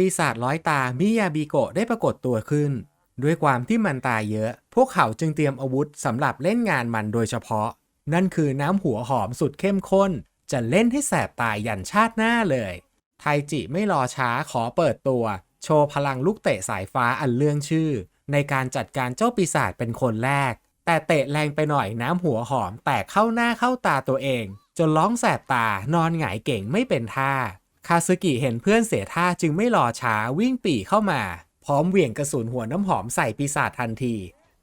ปีศาจร้อยตามิยาบิโกะได้ปรากฏตัวขึ้น ด้วยความที่มันตายเยอะ พวกเขาจึงเตรียมอาวุธสำหรับเล่นงานมันโดยเฉพาะ นั่นคือน้ำหัวหอมสุดเข้มข้น จะเล่นให้แสบตายยันชาติหน้าเลย ไทจิไม่รอช้าขอเปิดตัว โชว์พลังลูกเตะสายฟ้าอันเรื่องชื่อ ในการจัดการเจ้าปีศาจเป็นคนแรก แต่เตะแรงไปหน่อยน้ำหัวหอมแตกเข้าหน้าเข้าตาตัวเอง จนร้องแสบตานอนหงายเก่งไม่เป็นท่า คาซึกิเห็นเพื่อนเสียท่าจึงไม่รอช้าวิ่งปี่เข้ามา พร้อมเหวี่ยงกระสุนหัวน้ำหอมใส่ปีศาจทันที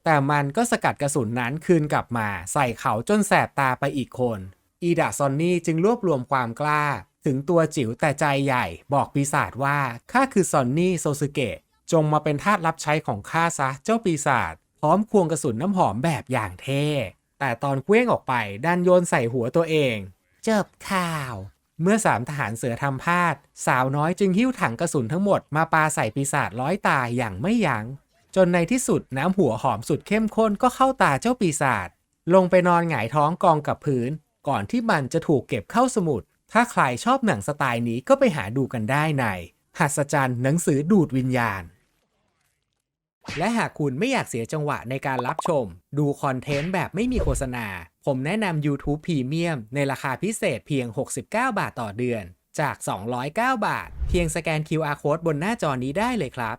แต่มันก็สกัดกระสุนนั้นคืนกลับมาใส่เขาจนแสบตาไปอีกคน อีดาซอนนี่จึงรวบรวมความกล้า ถึงตัวจิ๋วแต่ใจใหญ่บอกปีศาจว่าข้าคือซอนนี่โซซึเกะจงมาเป็นทาสรับใช้ของข้าซะเจ้าปีศาจพร้อมควงกระสุนน้ำหอมแบบอย่างเท่แต่ตอนเคว้งออกไปดันโยนใส่หัวตัวเอง เจ็บข่าว เมื่อสามทหารเสือทำพลาด สาวน้อยจึงหิ้วถังกระสุนทั้งหมดมาปาใส่ปีศาจร้อยตาอย่างไม่ยัง้ง จนในที่สุดน้ำหัวหอมสุดเข้มข้นก็เข้าตาเจ้าปีศาจลงไปนอนหงายท้องกองกับพื้น ก่อนที่มันจะถูกเก็บเข้าสมุด ถ้าใครชอบหนังสไตล์นี้ก็ไปหาดูกันได้ในหัศจรรย์หนังสือดูดวิญญาณ และหากคุณไม่อยากเสียจังหวะในการรับชม ดูคอนเทนต์แบบไม่มีโฆษณา ผมแนะนำ YouTube Premium ในราคาพิเศษเพียง 69 บาทต่อเดือน จาก 209 บาท เพียงสแกน QR Code บนหน้าจอนี้ได้เลยครับ